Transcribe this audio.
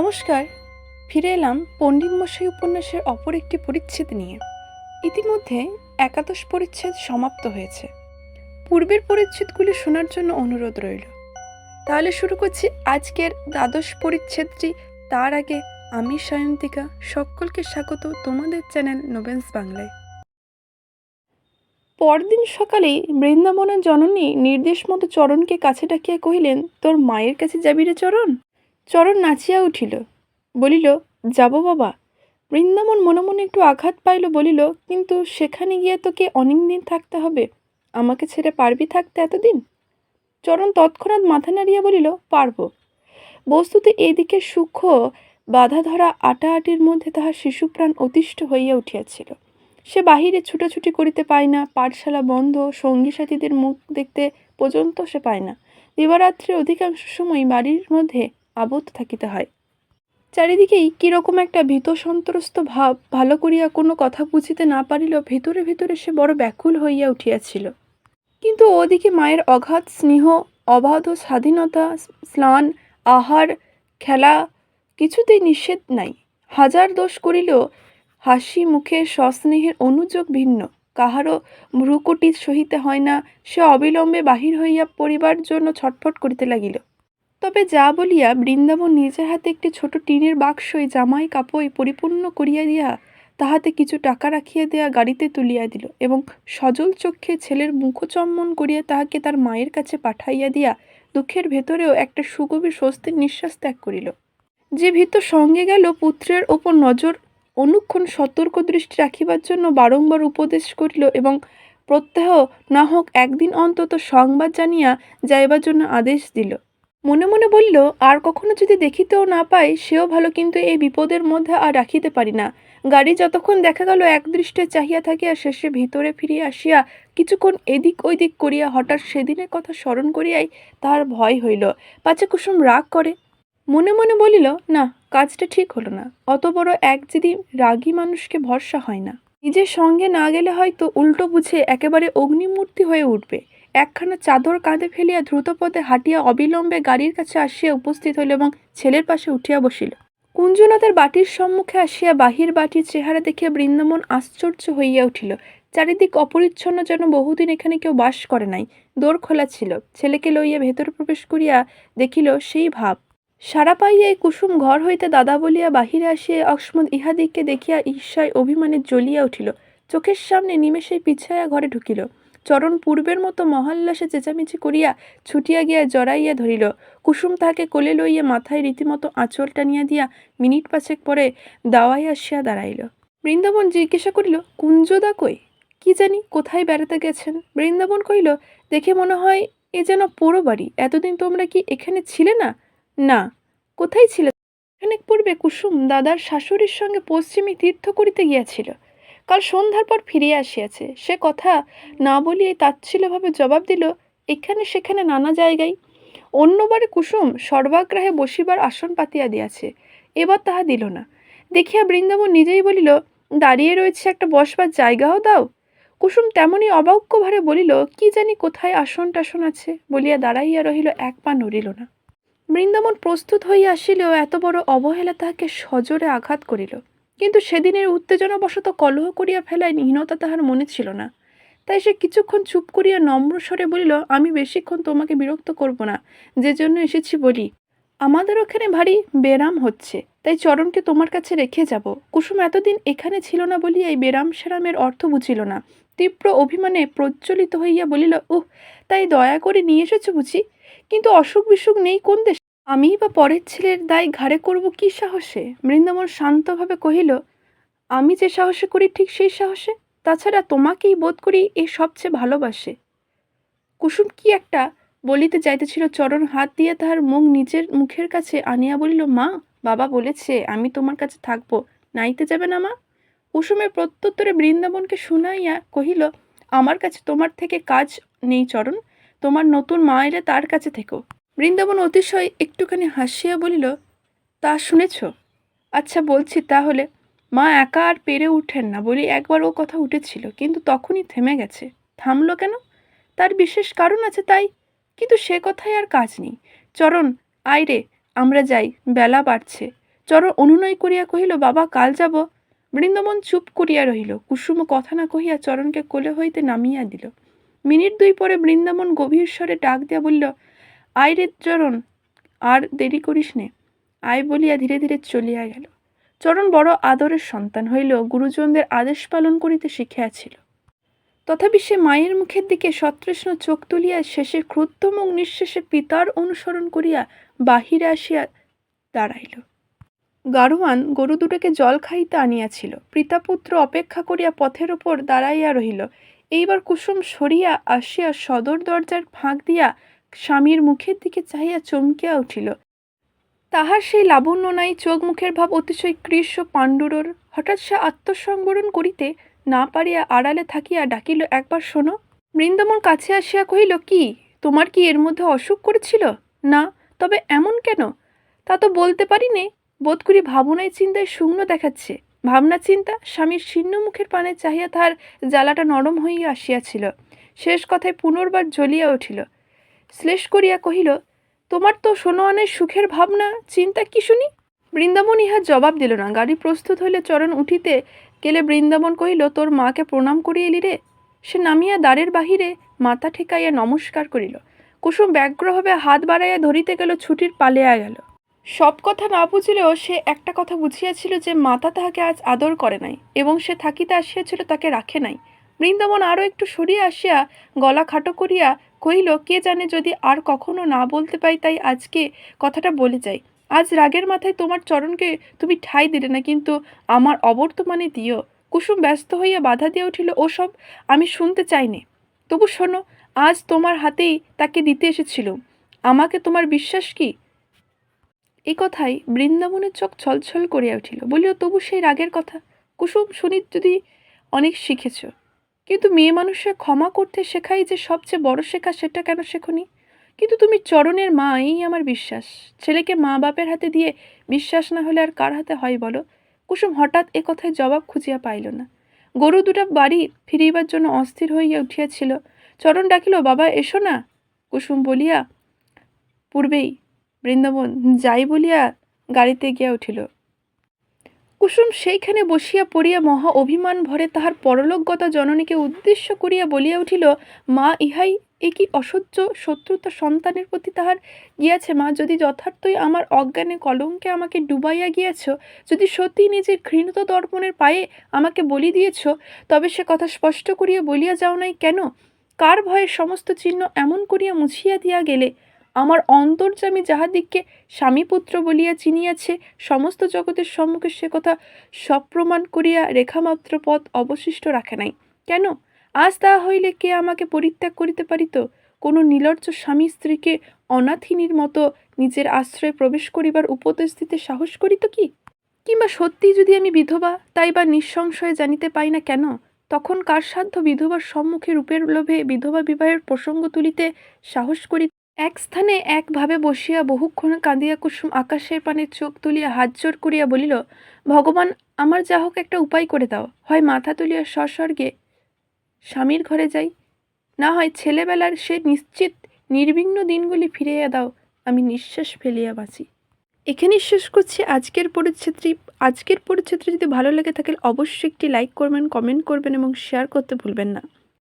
নমস্কার। ফিরে এলাম পণ্ডিত মশাই উপন্যাসের অপর একটি পরিচ্ছেদ নিয়ে। ইতিমধ্যে একাদশ পরিচ্ছেদ সমাপ্ত হয়েছে। পূর্বের পরিচ্ছেদগুলি শোনার জন্য অনুরোধ রইল। তাহলে শুরু করছি আজকের দ্বাদশ পরিচ্ছেদটি। তার আগে আমি সায়ন্তিকা, সকলকে স্বাগত তোমাদের চ্যানেল নোবেন্স বাংলায়। পরদিন সকালেই বৃন্দাবনের জননী নির্দেশ মতো চরণকে কাছে ডাকিয়া কহিলেন, তোর মায়ের কাছে যাবি রে চরণ? চরণ নাচিয়া উঠিল। বলিল, যাব বাবা। বৃন্দাবন মনে মনে একটু আঘাত পাইল, বলিল, কিন্তু সেখানে গিয়ে তোকে অনেক দিন থাকতে হবে? আমাকে ছেড়ে পারবি থাকতে এতদিন? চরণ তৎক্ষণাৎ মাথা নাড়িয়া বলিল, পারব। বস্তুতে এদিকে সূক্ষ্ম বাধা ধরা আটাআটির মধ্যে তাহার শিশুপ্রাণ অতিষ্ঠ হইয়া উঠিয়াছিল। সে বাহিরে ছুটাছুটি করিতে পায় না, পাঠশালা বন্ধ, সঙ্গী সাথীদের মুখ দেখতে পর্যন্ত সে পায় না। দিবারাত্রির অধিকাংশ সময় বাড়ির মধ্যে আবদ্ধ থাকিতে হয়। চারিদিকেই কীরকম একটা ভীত সন্ত্রস্ত ভাব ভালো করিয়া কোনো কথা বুঝিতে না পারিল, ভিতরে ভিতরে সে বড় ব্যাকুল হইয়া উঠিয়াছিল। কিন্তু ওদিকে মায়ের অগাধ স্নেহ, অবাধ স্বাধীনতা, স্নান, আহার, খেলা কিছুতেই নিষেধ নাই। হাজার দোষ করিলেও হাসি মুখে সস্নেহের অনুযোগ ভিন্ন। কাহারও ভ্রুকুটি সহিতে হয় না, সে অবিলম্বে বাহির হইয়া পরিবার জন্য ছটফট করিতে লাগিল। তবে যা বলিয়া বৃন্দাবন নিজের হাতে একটি ছোট টিনের বাক্সই, জামাই কাপড় পরিপূর্ণ করিয়া দিয়া তাহাতে কিছু টাকা রাখিয়া দেয়া গাড়িতে তুলিয়া দিল এবং সজল চক্ষে ছেলের মুখচম্বন করিয়া তাহাকে তার মায়ের কাছে পাঠাইয়া দিয়া দুঃখের ভেতরেও একটা সুগভীর স্বস্তির নিঃশ্বাস ত্যাগ করিল। যে ভীত সঙ্গে গেল পুত্রের ওপর নজর, অনুক্ষণ সতর্ক দৃষ্টি রাখিবার জন্য বারংবার উপদেশ করিল এবং প্রত্যহ না হোক একদিন অন্তত সংবাদ জানিয়া যাইবার জন্য আদেশ দিল। মনে মনে বলল, আর কখনো যদি দেখিতেও না পাই, সেও ভালো কিন্তু এই বিপদের মধ্যে আর রাখিতে পারি না গাড়ি যতক্ষণ দেখা গেল একদৃষ্টে চাহিয়া থাকিয়া শেষে ভিতরে ফিরিয়া আসিয়া কিছুক্ষণ এদিক ওইদিক করিয়া হঠাৎ সেদিনের কথা স্মরণ করিয়াই তাহার ভয় হইল। পাছে কুসুম রাগ করে। মনে মনে বলিল, না, কাজটা ঠিক হলো না। অত বড় এক যদি রাগী মানুষকে ভরসা হয় না। নিজের সঙ্গে না গেলে হয়তো উল্টো বুঝে একেবারে অগ্নিমূর্তি হয়ে উঠবে। একখানা চাদর কাঁধে ফেলিয়া দ্রুতপদে হাঁটিয়া অবিলম্বে গাড়ির কাছে আসিয়া উপস্থিত হইল এবং ছেলের পাশে উঠিয়া বসিল। কুঞ্জনাথের বাটির সম্মুখে আসিয়া বাহির বাটির চেহারা দেখিয়া বৃন্দমন আশ্চর্য হইয়া উঠিল। চারিদিক অপরিচ্ছন্ন যেন বহুদিন এখানে কেউ বাস করে নাই। দোর খোলা ছিল। ছেলেকে লইয়া ভেতরে প্রবেশ করিয়া দেখিল সেই ভাব। সারা পাইয়া এই কুসুম ঘর হইতে দাদা বলিয়া বাহিরে আসিয়া অকস্মাৎ ইহাদিগকে দেখিয়া ঈর্ষায় অভিমানে জ্বলিয়া উঠিল। চোখের সামনে নিমেষেই পিছাইয়া ঘরে ঢুকিল। চরণ পূর্বের মতো মহাল্লাসে চেঁচামেচি করিয়া ছুটিয়া গিয়া জড়াইয়া ধরিল। কুসুম তাহাকে কোলে লইয়া মাথায় রীতিমতো আঁচল টানিয়া দিয়া মিনিট পাঁচেক পরে দাওয়ায় আসিয়া দাঁড়াইল। বৃন্দাবন জিজ্ঞাসা করিল, কুঞ্জদা কই? কি জানি, কোথায় বেড়াতে গেছেন? বৃন্দাবন কহিল, দেখে মনে হয় এ যেন পোড়ো বাড়ি এতদিন তোমরা কি এখানে ছিলে না? না। কোথায় ছিলে? খানিক পূর্বে কুসুম দাদার শাশুড়ির সঙ্গে পশ্চিমী তীর্থ করিতে গিয়াছিল। কাল সন্ধ্যার পর ফিরিয়া আসিয়াছে। সে কথা না বলিয়াই তাচ্ছিল্যভাবে জবাব দিল, এখানে সেখানে নানা জায়গায়। অন্যবারে কুসুম সর্বাগ্রাহে বসিবার আসন পাতিয়া দিয়াছে। এবার তাহা দিল না। দেখিয়া বৃন্দাবন নিজেই বলিল, দাঁড়িয়ে রয়েছে একটা বসবার জায়গাও দাও। কুসুম তেমনই অবাক্য ভারে বলিল, কি জানি কোথায় আসন টাসন আছে? বলিয়া দাঁড়াইয়া রহিল, এক পা নড়িল না। বৃন্দাবন প্রস্তুত হইয়া আসিলেও এত বড় অবহেলা তাহাকে সজোরে আঘাত করিল। কিন্তু সেদিনের উত্তেজনাবশত কলহ করিয়া ফেলায় হীনতা তাহার মনে ছিল না। তাই সে কিছুক্ষণ চুপ করিয়া নম্র স্বরে বলিল, আমি বেশিক্ষণ তোমাকে বিরক্ত করব না, যে জন্য এসেছি বলি। আমাদের ওখানে ভারী বেরাম হচ্ছে, তাই চরণকে তোমার কাছে রেখে যাব। কুসুম এতদিন এখানে ছিল না বলিয়া এই বেরাম সেরামের অর্থ বুঝিল না। তীব্র অভিমানে প্রজ্বলিত হইয়া বলিল, উহ, তাই দয়া করে নিয়ে এসেছ বুঝি? কিন্তু অসুখ বিসুখ নেই কোন দেশ? আমি বা পরের ছেলের দায় ঘাড়ে করব কি সাহসে? বৃন্দাবন শান্তভাবে কহিল, আমি যে সাহসে করি ঠিক সেই সাহসে? তাছাড়া তোমাকেই বোধ করি এ সবচেয়ে ভালোবাসে। কুসুম কি একটা বলিতে যাইতেছিল, চরণ হাত দিয়ে তাহার মুখ নিজের মুখের কাছে আনিয়া বলিল, মা, বাবা বলেছে, আমি তোমার কাছে থাকব, নাইতে যাবে না মা? কুসুমের প্রত্যুত্তরে বৃন্দাবনকে শুনাইয়া কহিল, আমার কাছে তোমার থেকে কাজ নেই, চরণ। তোমার নতুন মা এলে তার কাছে থেকো। বৃন্দাবন অতিশয় একটুখানি হাসিয়া বলিল, তা শুনেছ? আচ্ছা বলছি তাহলে। মা একা আর পেরে উঠেন না বলি একবার ও কথা উঠেছিল, কিন্তু তখনই থেমে গেছে। থামলো কেন? তার বিশেষ কারণ আছে তাই। কিন্তু সে কথায় আর কাজ নেই। চরণ, আয় রে, আমরা যাই, বেলা বাড়ছে। চরণ অনুনয় করিয়া কহিল, বাবা, কাল যাব বৃন্দাবন চুপ করিয়া রহিল। কুসুম কথা না কহিয়া চরণকে কোলে হইতে নামিয়া দিল। মিনিট দুই পরে বৃন্দাবন গভীর স্বরে ডাক দিয়া বলল আয় রে চরণ, আর দেরি করিস নে। আয় বলিয়া ধীরে ধীরে চলিয়া গেল। চরণ বড় আদরের সন্তান হইল গুরুজনদের আদেশ পালন করিতে শিখিয়াছিল। তথাপি সে মায়ের মুখের দিকে সতৃষ্ণ চোখ তুলিয়া শেষে ক্রুদ্ধমুখ নিঃশেষে পিতার অনুসরণ করিয়া বাহিরে আসিয়া দাঁড়াইল। গাড়োয়ান গরু দুটোকে জল খাইতে আনিয়াছিল। পিতাপুত্র অপেক্ষা করিয়া পথের ওপর দাঁড়াইয়া রহিল। এইবার কুসুম সরিয়া আসিয়া সদর দরজার ফাঁক দিয়া স্বামীর মুখের দিকে চাহিয়া চমকিয়া উঠিল। তাহার সেই লাবণ্য নাই চোখ মুখের ভাব অতিশয় কৃশ পাণ্ডুরর। হঠাৎ সে আত্মসংবরণ করিতে না পারিয়া আড়ালে থাকিয়া ডাকিল, একবার শোনো, বৃন্দাবন কাছে আসিয়া কহিল, কি, তোমার কি এর মধ্যে অসুখ করেছিল? না, তবে এমন কেন? তা তো বলতে পারি নে বোধ করি ভাবনায় চিন্তায় শূন্য দেখাচ্ছে। ভাবনা চিন্তা, স্বামীর শীর্ণ মুখের পানে চাহিয়া তাহার জ্বালাটা নরম হইয়া আসিয়াছিল। শেষ কথায় পুনর্বার জ্বলিয়া উঠিল শ্লেষ করিয়া কহিল, তোমার তো সোনোয়ানের সুখের ভাবনা, চিন্তা কি শুনি? বৃন্দাবন ইহা জবাব দিল না। গাড়ি প্রস্তুত হইলে চরণ উঠিতে গেলে বৃন্দাবন কহিল, তোর মাকে প্রণাম করিয়ে এলি রে? সে নামিয়া দ্বারের বাহিরে মাথা ঠেকাইয়া নমস্কার করিল। কুসুম ব্যগ্রভাবে হাত বাড়াইয়া ধরিতে গেল, ছুটির পালিয়া গেল সব কথা না বুঝিলেও সে একটা কথা বুঝিয়াছিল যে, মাতা তাহাকে আজ আদর করে নাই এবং সে থাকিতে আসিয়াছিল তাকে রাখে নাই। বৃন্দাবন আরও একটু সরিয়া আসিয়া গলা খাটো করিয়া কহিল, কে জানে যদি আর কখনো না বলতে পাই তাই আজকে কথাটা বলে যাই। আজ রাগের মাথায় তোমার চরণকে তুমি ঠাই দিলে না, কিন্তু আমার অবর্তমানে দিও। কুসুম ব্যস্ত হইয়া বাধা দিয়ে উঠিল, ওসব আমি শুনতে চাইনে। তবু শোনো, আজ তোমার হাতেই তাকে দিতে এসেছিল আমাকে তোমার বিশ্বাস কি? এই কথাই বৃন্দাবনের চোখ ছলছল করিয়া উঠিল। বলিও তবু সেই রাগের কথা। কুসুম শুনি যদি অনেক শিখেছ কিন্তু মেয়ে মানুষের ক্ষমা করতে শেখাই যে সবচেয়ে বড় শেখা সেটা কেন শেখনি? কিন্তু তুমি চরণের মা এই আমার বিশ্বাস। ছেলেকে মা বাপের হাতে দিয়ে বিশ্বাস না হলে আর কার হাতে হয় বলো? কুসুম হঠাৎ এ কথায় জবাব খুঁজিয়া পাইল না। গরু দুটা বাড়ি ফিরিবার জন্য অস্থির হইয়া উঠিয়াছিল। চরণ ডাকিল, বাবা, এসো না। কুসুম বলিয়া, পূর্বেই বৃন্দাবন যাই বলিয়া গাড়িতে গিয়া উঠিল। কুসুম সেইখানে বসিয়া পড়িয়া মহা অভিমান ভরে তাহার পরলোকগত জননীকে উদ্দেশ্য করিয়া বলিয়া উঠিল, মা, ইহাই এ কি অসহ্য শত্রুতা সন্তানের প্রতি তাহার গিয়াছে? মা, যদি যথার্থই আমার অজ্ঞানে কলঙ্কে আমাকে ডুবাইয়া গিয়াছ, যদি সত্যি নিজের ঘৃণত দর্পণের পায়ে আমাকে বলি দিয়েছ, তবে সে কথা স্পষ্ট করিয়া বলিয়া যাও নাই কেন? কার ভয়ে সমস্ত চিহ্ন এমন করিয়া মুছিয়া দিয়া গেলে? আমার অন্তর্যামী যাহাদিগকে স্বামীপুত্র বলিয়া চিনিয়াছে, সমস্ত জগতের সম্মুখে সে কথা সপ্রমাণ করিয়া রেখামাত্র পথ অবশিষ্ট রাখে নাই। কেন? আজ তাহা হইলে কে আমাকে পরিত্যাগ করিতে পারিত? কোনো নির্লজ্জ স্বামী স্ত্রীকে অনাথিনীর মতো নিজের আশ্রয়ে প্রবেশ করিবার উপদেশ দিতে সাহস করিত কি? কিংবা সত্যিই যদি আমি বিধবা, তাই বা নিঃসংশয়ে জানিতে পাই না কেন? তখন কার সাধ্য বিধবার সম্মুখে রূপের লোভে বিধবা বিবাহের প্রসঙ্গ তুলিতে সাহস করি এক স্থানে একভাবে বসিয়া বহুক্ষণ কাঁদিয়া কুসুম আকাশের পানে চোখ তুলিয়া হাত জোর করিয়া বলিল, ভগবান, আমার যা হোক একটা উপায় করে দাও। হয় মাথা তুলিয়া সস্বর্গে স্বামীর ঘরে যাই, না হয় ছেলেবেলার সে নিশ্চিত নির্বিঘ্ন দিনগুলি ফিরিয়ে দাও, আমি নিঃশ্বাস ফেলিয়া বাঁচি। এখানেই শেষ করছি আজকের পরিচ্ছেদটি আজকের পরিচ্ছেদটি যদি ভালো লেগে থাকে, অবশ্যই একটি লাইক করবেন কমেন্ট করবেন এবং শেয়ার করতে ভুলবেন না।